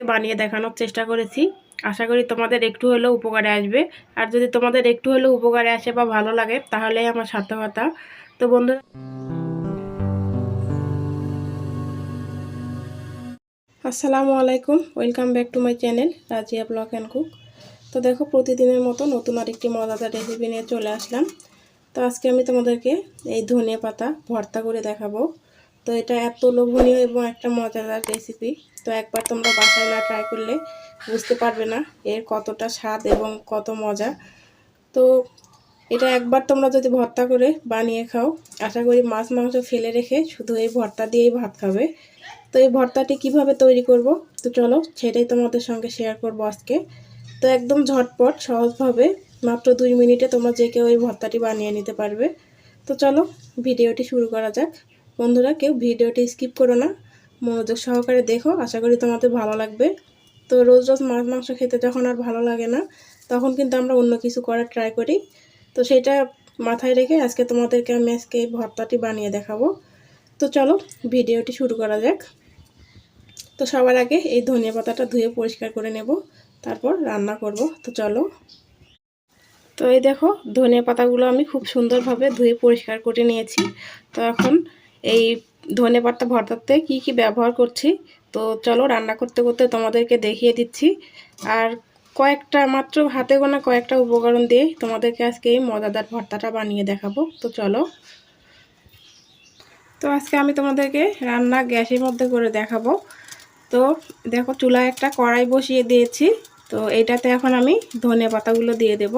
বানিয়ে দেখানোর চেষ্টা করেছি। আশা করি তোমাদের একটু হলেও উপকারে আসবে। আর যদি তোমাদের একটু হলেও উপকারে আসে বা ভালো লাগে, তাহলেই আমার সার্থকতা তো বন্ধু আসসালামু আলাইকুম, welcome back to my channel, Razia blog and cook. তো দেখো, প্রতিদিনের মতো নতুন আরেকটি মজাদার রেসিপি নিয়ে চলে আসলাম। তো আজকে আমি তোমাদেরকে এই ধনিয়া পাতা ভর্তা করে দেখাবো। তো এটা এত লোভনীয় এবং একটা মজাদার রেসিপি তো একবার তোমরা বাসায় না ট্রাই করলে বুঝতে পারবে না এর কতটা স্বাদ এবং কত মজা। তো এটা একবার তোমরা যদি ভর্তা করে বানিয়ে খাও, আশা করি মাছ, মাংস ফেলে রেখে শুধু এই ভর্তা দিয়েই ভাত খাবে। তো এই ভর্তাটি কীভাবে তৈরি করব, তো চলো সেটাই তোমাদের সঙ্গে শেয়ার করব আজকে। তো একদম ঝটপট, সহজভাবে মাত্র দুই মিনিটে তোমরা যে কেউ এই ভর্তাটি বানিয়ে নিতে পারবে। তো চলো, ভিডিওটি শুরু করা যাক। বন্ধুরা, কেউ ভিডিওটি স্কিপ করো না। মনোযোগ সহকারে দেখো, আশা করি তোমাদের ভালো লাগবে। তো রোজ রোজ মাছ, মাংস খেতে যখন আর ভালো লাগে না, তখন কিন্তু আমরা অন্য কিছু করার ট্রাই করি। তো সেটা মাথায় রেখে আজকে তোমাদেরকে আমি আজকে এই ভর্তাটি বানিয়ে দেখাবো। তো চলো, ভিডিওটি শুরু করা যাক। তো সবার আগে এই ধনিয়া পাতাটা ধুয়ে পরিষ্কার করে নেব, তারপর রান্না করব। তো চলো। তো এই দেখো, ধনিয়া পাতাগুলো আমি খুব সুন্দরভাবে ধুয়ে পরিষ্কার করে নিয়েছি। তো এখন এই ধনে পাতা ভর্তাতে কি কি ব্যবহার করছি? তো চলো রান্না করতে করতে তোমাদেরকে দেখিয়ে দিচ্ছি। আর কয়েকটা মাত্র হাতে গোনা কয়েকটা উপকরণ দিয়ে তোমাদেরকে আজকে এই মজাদার ভর্তাটা বানিয়ে দেখাবো। তো চলো। তো আজকে আমি তোমাদেরকে রান্না গ্যাসের মধ্যে করে দেখাবো। তো দেখো চুলায় একটা কড়াই বসিয়ে দিয়েছি। তো এইটাতে এখন আমি ধনে পাতাগুলো দিয়ে দেব।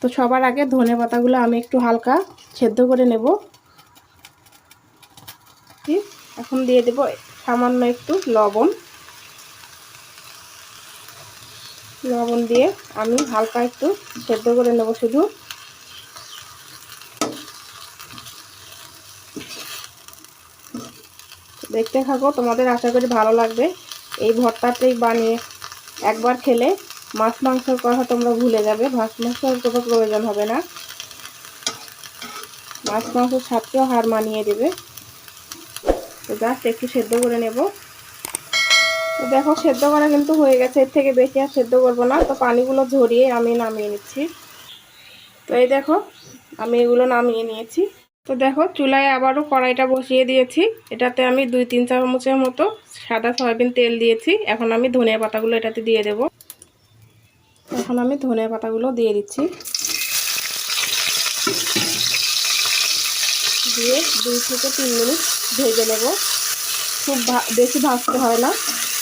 তো সবার আগে ধনে পাতাগুলো আমি একটু হালকা সেদ্ধ করে নেব। এখন দিয়ে দেব সামান্য একটু লবণ। লবণ দিয়ে আমি হালকা একটু সেদ্ধ করে নেব শুধু। দেখতে থাকো, তোমাদের আশা করি ভালো লাগবে। এই ভর্তাটাই বানিয়ে একবার খেলে মাছ মাংসের কথা তোমরা ভুলে যাবে, মাছ মাংসের কোনো প্রয়োজন হবে না। মাছ মাংসের স্বাদকেও হার মানিয়ে দেবে। তো জাস্ট একটু সেদ্ধ করে নেব। তো দেখো, সেদ্ধ করা কিন্তু হয়ে গেছে। এর থেকে বেশি আর সেদ্ধ করব না। তো পানিগুলো ঝরিয়ে আমি নামিয়ে নিচ্ছি। তো এই দেখো, আমি এগুলো নামিয়ে নিয়েছি। তো দেখো, চুলায় আবারও কড়াইটা বসিয়ে দিয়েছি। এটাতে আমি দুই, তিন চামচের মতো সাদা সয়াবিন তেল দিয়েছি। এখন আমি ধনিয়া পাতাগুলো এটাতে দিয়ে দেব। এখন আমি ধনিয়া পাতাগুলো দিয়ে দিচ্ছি। দিয়ে দুই থেকে তিন মিনিট ভেজে নেব। খুব বেশি ভাজতে হয় না।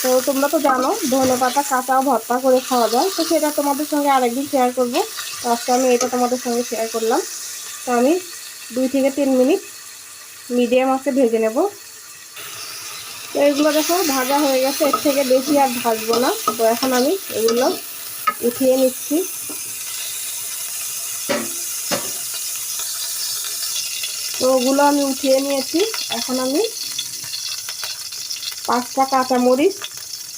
তো তোমরা তো জানো, ধনে পাতা কাঁচা ভর্তা করে খাওয়া যায়। তো সেটা তোমাদের সঙ্গে আরেকদিন শেয়ার করব। আজকে আমি এটা তোমাদের সঙ্গে শেয়ার করলাম। তো আমি দুই থেকে তিন মিনিট মিডিয়াম আছে ভেজে নেব। তো এগুলো দেখো, ভাজা হয়ে গেছে। এর থেকে বেশি আর ভাজবো না। তো এখন আমি এগুলো উঠিয়ে নিচ্ছি। তো ওগুলো আমি উঠিয়ে নিয়েছি। এখন আমি পাঁচটা কাঁচামরিচ,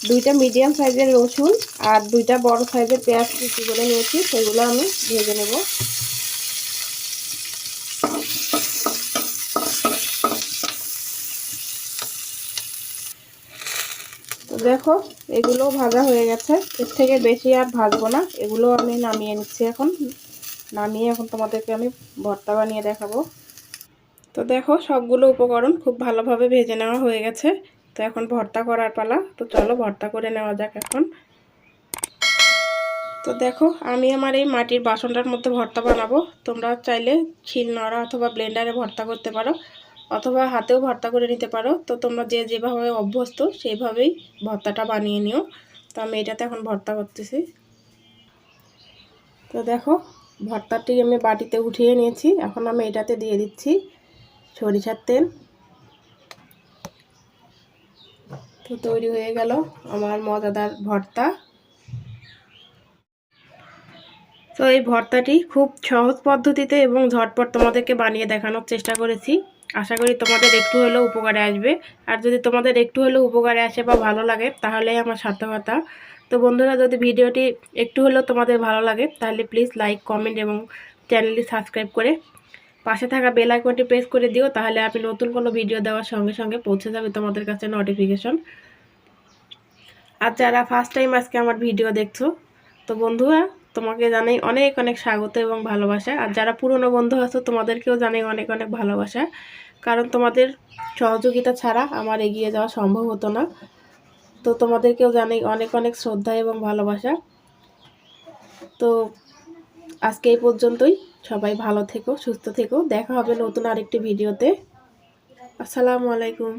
দুইটা মিডিয়াম সাইজের রসুন আর দুইটা বড় সাইজের পেঁয়াজ কুচি করে নিয়েছি। সেগুলো আমি ভেজে নেব। দেখো, এগুলো ভাজা হয়ে গেছে। এর থেকে বেশি আর ভাজবো না। এগুলো আমি নামিয়ে নিচ্ছি এখন। নামিয়ে এখন তোমাদেরকে আমি ভর্তা বানিয়ে দেখাবো। তো দেখো সবগুলো উপকরণ খুব ভালোভাবে ভেজে নেওয়া হয়ে গেছে। তো এখন ভর্তা করার পালা। তো চলো ভর্তা করে নেওয়া যাক এখন। তো দেখো আমি আমার এই মাটির বাসনটার মধ্যে ভর্তা বানাবো। তোমরা চাইলে খিল নড়া অথবা ব্লেন্ডারে ভর্তা করতে পারো অথবা হাতেও ভর্তা করে নিতে পারো। তো তোমরা যে যেভাবে অভ্যস্ত সেইভাবেই ভর্তাটা বানিয়ে নিও। তো আমি এটাতে এখন ভর্তা করতেছি। তো দেখো ভর্তাটি আমি বাটিতে উঠিয়ে নিয়েছি। এখন আমি এটাতে দিয়ে দিচ্ছি। সরিষার তেল। তো তৈরি হয়ে গেল আমার মজাদার ভর্তা। তো এই ভর্তাটি খুব সহজ পদ্ধতিতে এবং ঝটপট তোমাদেরকে বানিয়ে দেখানোর চেষ্টা করেছি। আশা করি তোমাদের একটু হলেও উপকারে আসবে। আর যদি তোমাদের একটু হলেও উপকারে আসে বা ভালো লাগে তাহলেই আমার সার্থকতা তো বন্ধুরা, যদি ভিডিওটি একটু হলেও তোমাদের ভালো লাগে, তাহলে প্লিজ লাইক কমেন্ট এবং চ্যানেলটি সাবস্ক্রাইব করে পাশে থাকা বেল আইকনটি প্রেস করে দিও, তাহলে আমি নতুন কোনো ভিডিও দেওয়ার সঙ্গে সঙ্গে পৌঁছে যাবে তোমাদের কাছে নোটিফিকেশন আর যারা ফার্স্ট টাইম আজকে আমার ভিডিও দেখছ, তো বন্ধুরা, তোমাকে জানাই অনেক অনেক স্বাগত এবং ভালোবাসা। আর যারা পুরনো বন্ধু আছো, তোমাদেরকেও জানাই অনেক অনেক ভালোবাসা। কারণ তোমাদের সহযোগিতা ছাড়া আমার এগিয়ে যাওয়া সম্ভব হতো না। তো তোমাদেরকেও জানাই অনেক অনেক শ্রদ্ধা এবং ভালোবাসা। তো আজকে এই পর্যন্তই। সবাই ভালো থেকো, সুস্থ থেকো। দেখা হবে নতুন আরেকটি ভিডিওতে। আসসালামু আলাইকুম।